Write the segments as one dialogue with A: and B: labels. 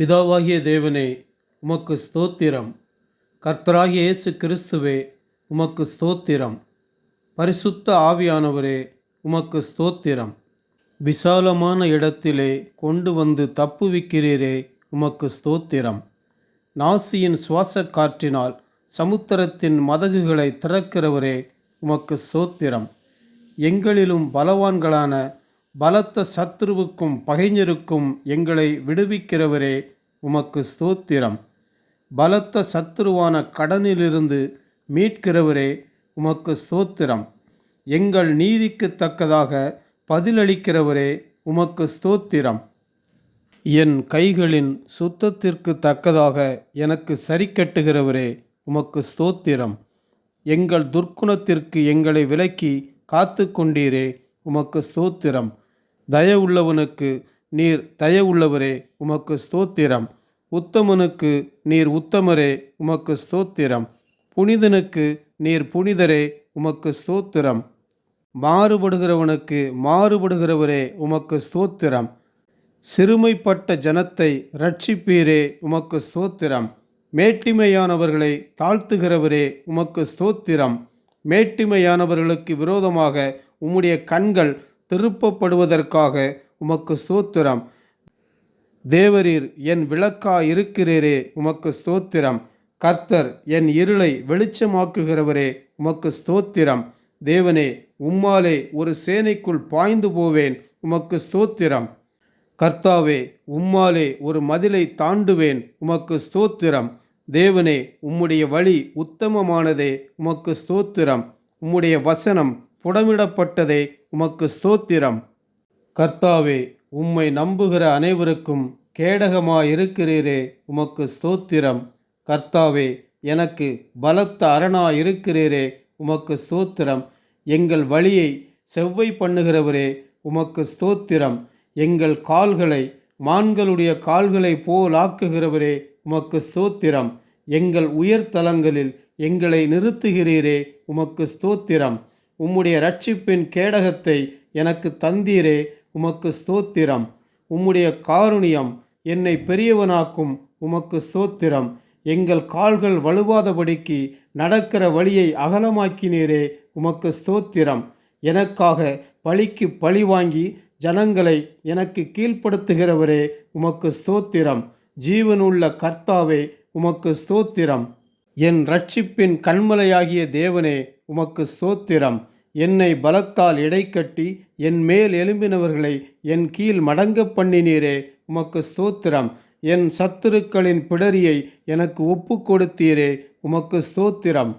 A: பிதாவாகிய தேவனே உமக்கு ஸ்தோத்திரம். கர்த்தராகிய இயேசு கிறிஸ்துவே உமக்கு ஸ்தோத்திரம். பரிசுத்த ஆவியானவரே உமக்கு ஸ்தோத்திரம். விசாலமான இடத்திலே கொண்டு வந்து தப்புவிக்கிறீரே உமக்கு ஸ்தோத்திரம். நாசியின் சுவாச காற்றினால் சமுத்திரத்தின் மதகுகளை திறக்கிறவரே உமக்கு ஸ்தோத்திரம். எங்களிலும் பலவான்களான பலத்த சத்ருவுக்கும் பகைஞருக்கும் எங்களை விடுவிக்கிறவரே உமக்கு ஸ்தோத்திரம். பலத்த சத்துருவான கடனிலிருந்து மீட்கிறவரே உமக்கு ஸ்தோத்திரம். எங்கள் நீதிக்கு தக்கதாக பதிலளிக்கிறவரே உமக்கு ஸ்தோத்திரம். என் கைகளின் சுத்தத்திற்கு தக்கதாக எனக்கு சரி கட்டுகிறவரே உமக்கு ஸ்தோத்திரம். எங்கள் துர்க்குணத்திற்கு எங்களை விலக்கி காத்து கொண்டீரே உமக்கு ஸ்தோத்திரம். தயவுள்ளவனுக்கு நீர் தயவுள்ளவரே உமக்கு ஸ்தோத்திரம். உத்தமனுக்கு நீர் உத்தமரே உமக்கு ஸ்தோத்திரம். புனிதனுக்கு நீர் புனிதரே உமக்கு ஸ்தோத்திரம். மாறுபடுகிறவனுக்கு மாறுபடுகிறவரே உமக்கு ஸ்தோத்திரம். சிறுமைப்பட்ட ஜனத்தை ரட்சிப்பீரே உமக்கு ஸ்தோத்திரம். மேட்டிமையானவர்களை தாழ்த்துகிறவரே உமக்கு ஸ்தோத்திரம். மேட்டிமையானவர்களுக்கு விரோதமாக உம்முடைய கண்கள் திருப்பப்படுவதற்காக உமக்கு ஸ்தோத்திரம். தேவரீர் என் விளக்கா இருக்கிறீரே உமக்கு ஸ்தோத்திரம். கர்த்தர் என் இருளை வெளிச்சமாக்குகிறவரே உமக்கு ஸ்தோத்திரம். தேவனே உம்மாலே ஒரு சேனைக்குள் பாய்ந்து போவேன் உமக்கு ஸ்தோத்திரம். கர்த்தாவே உம்மாலே ஒரு மதிலை தாண்டுவேன் உமக்கு ஸ்தோத்திரம். தேவனே உம்முடைய வழி உத்தமமானதே உமக்கு ஸ்தோத்திரம். உம்முடைய வசனம் புடமிடப்பட்டதே உமக்கு ஸ்தோத்திரம். கர்த்தாவே உம்மை நம்புகிற அனைவருக்கும் கேடகமாயிருக்கிறீரே உமக்கு ஸ்தோத்திரம். கர்த்தாவே எனக்கு பலத்த அரணா இருக்கிறீரே உமக்கு ஸ்தோத்திரம். எங்கள் வழியை செவ்வை பண்ணுகிறவரே உமக்கு ஸ்தோத்திரம். எங்கள் கால்களை மான்களுடைய கால்களை போலாக்குகிறவரே உமக்கு ஸ்தோத்திரம். எங்கள் உயர்தலங்களில் எங்களை நிறுத்துகிறீரே உமக்கு ஸ்தோத்திரம். உம்முடைய ரட்சிப்பின் கேடகத்தை எனக்கு தந்தீரே உமக்கு ஸ்தோத்திரம். உம்முடைய காருணியம் என்னை பெரியவனாக்கும் உமக்கு ஸ்தோத்திரம். எங்கள் கால்கள் வலுவாதபடிக்கு நடக்கிற வழியை அகலமாக்கினீரே உமக்கு ஸ்தோத்திரம். எனக்காக பழிக்கு பழி வாங்கி ஜனங்களை எனக்கு கீழ்ப்படுத்துகிறவரே உமக்கு ஸ்தோத்திரம். ஜீவனுள்ள கர்த்தாவே உமக்கு ஸ்தோத்திரம். என் ரட்சிப்பின் கண்மலையாகிய தேவனே உமக்கு ஸ்தோத்திரம். என்னை பலத்தால் இடைக்கட்டி என் மேல் எழும்பினவர்களை என் கீழ் மடங்க பண்ணினீரே. உமக்கு ஸ்தோத்திரம். என் சத்துருக்களின் பிடரியை எனக்கு ஒப்பு கொடுத்தீரே. உமக்கு ஸ்தோத்திரம்.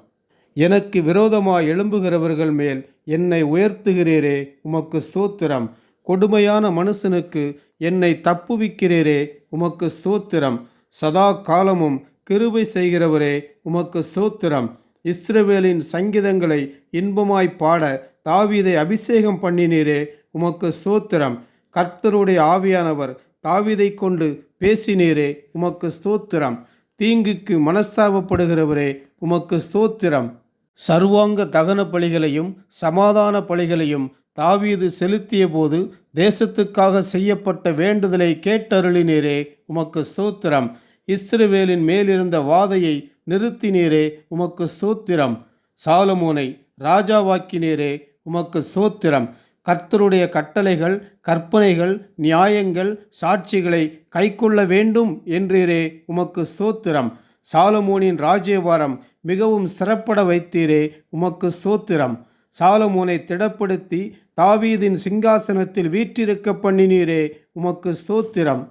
A: எனக்கு விரோதமாய் எழும்புகிறவர்கள் மேல் என்னை உயர்த்துகிறீரே. உமக்கு ஸ்தோத்திரம். கொடுமையான மனுஷனுக்கு என்னை தப்புவிக்கிறீரே. உமக்கு ஸ்தோத்திரம். சதா காலமும் கிருபை செய்கிறவரே. உமக்கு ஸ்தோத்திரம். இஸ்ரவேலின் சங்கீதங்களை இன்பமாய் பாட தாவீதை அபிஷேகம் பண்ணினீரே உமக்கு ஸ்தோத்திரம். கர்த்தருடைய ஆவியானவர் தாவீதை கொண்டு பேசினீரே உமக்கு ஸ்தோத்திரம். தீங்குக்கு மனஸ்தாபப்படுகிறவரே உமக்கு ஸ்தோத்திரம். சர்வாங்க தகன பலிகளையும் சமாதான பலிகளையும் தாவீது செலுத்திய போது தேசத்துக்காக செய்யப்பட்ட வேண்டுதலை கேட்டருளினீரே உமக்கு ஸ்தோத்திரம். இஸ்ரவேலின் மேலிருந்த வாதையை நிறுத்தினீரே உமக்கு ஸ்தோத்திரம். சாலமோனை ராஜாவாக்கினீரே உமக்கு ஸ்தோத்திரம். கர்த்தருடைய கட்டளைகள் கற்பனைகள் நியாயங்கள் சாட்சிகளை கைக்கொள்ள வேண்டும் என்றீரே உமக்கு ஸ்தோத்திரம். சாலமோனின் ராஜேவாரம் மிகவும் சிறப்பட வைத்தீரே உமக்கு ஸ்தோத்திரம். சாலமோனை திடப்படுத்தி தாவீதின் சிங்காசனத்தில் வீற்றிருக்க பண்ணினீரே உமக்கு ஸ்தோத்திரம்.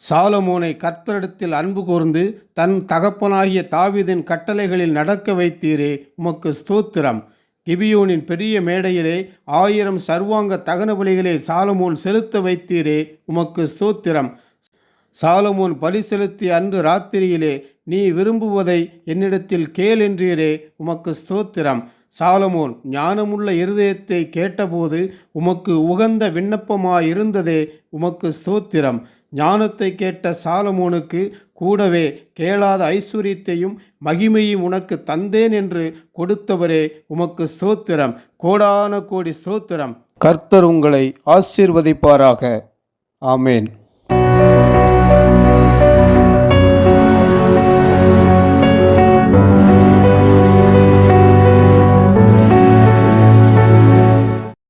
A: சாலமோனை கர்த்தரிடத்தில் அன்பு கூர்ந்து தன் தகப்பனாகிய தாவிதின் கட்டளைகளில் நடக்க வைத்தீரே உமக்கு ஸ்தோத்திரம். கிபியோனின் பெரிய மேடையிலே ஆயிரம் சர்வாங்க தகன பலிகளை சாலமோன் செலுத்த வைத்தீரே உமக்கு ஸ்தோத்திரம். சாலமோன் பலி செலுத்திய அன்று ராத்திரியிலே நீ விரும்புவதை என்னிடத்தில் கேள் என்றீரே உமக்கு ஸ்தோத்திரம். சாலமோன் ஞானமுள்ள இருதயத்தை கேட்டபோது உமக்கு உகந்த விண்ணப்பமாயிருந்ததே உமக்கு ஸ்தோத்திரம். ஞானத்தை கேட்ட சாலமோனுக்கு கூடவே கேளாத ஐஸ்வர்யத்தையும் மகிமையும் உனக்கு தந்தேன் என்று கொடுத்தவரே உமக்கு ஸ்தோத்திரம். கோடான கோடி ஸ்தோத்திரம். கர்த்தர் உங்களை ஆசீர்வதிப்பாராக. ஆமேன்.